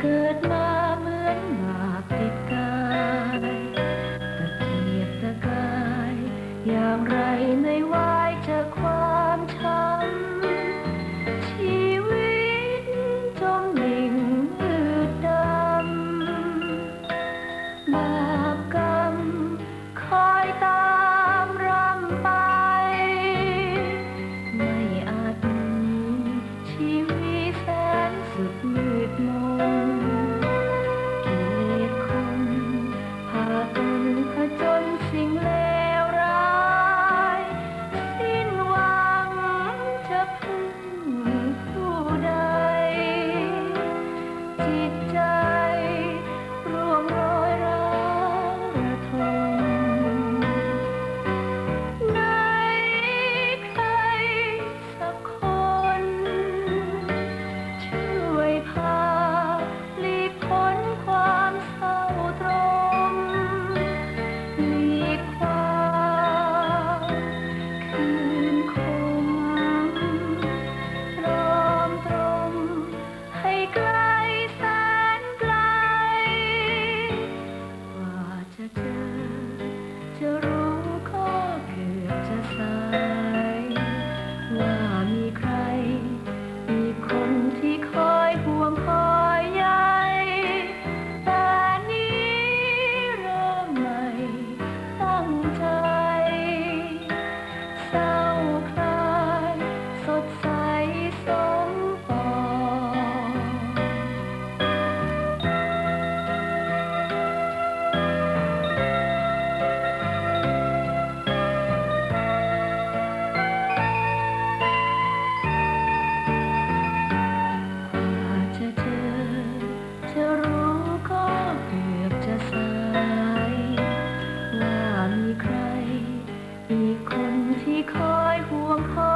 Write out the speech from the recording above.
เกิดมาเหมือนหมากติดายตะเกียบตะกายอย่างไรในว่า คนที่คอยห่วงคอย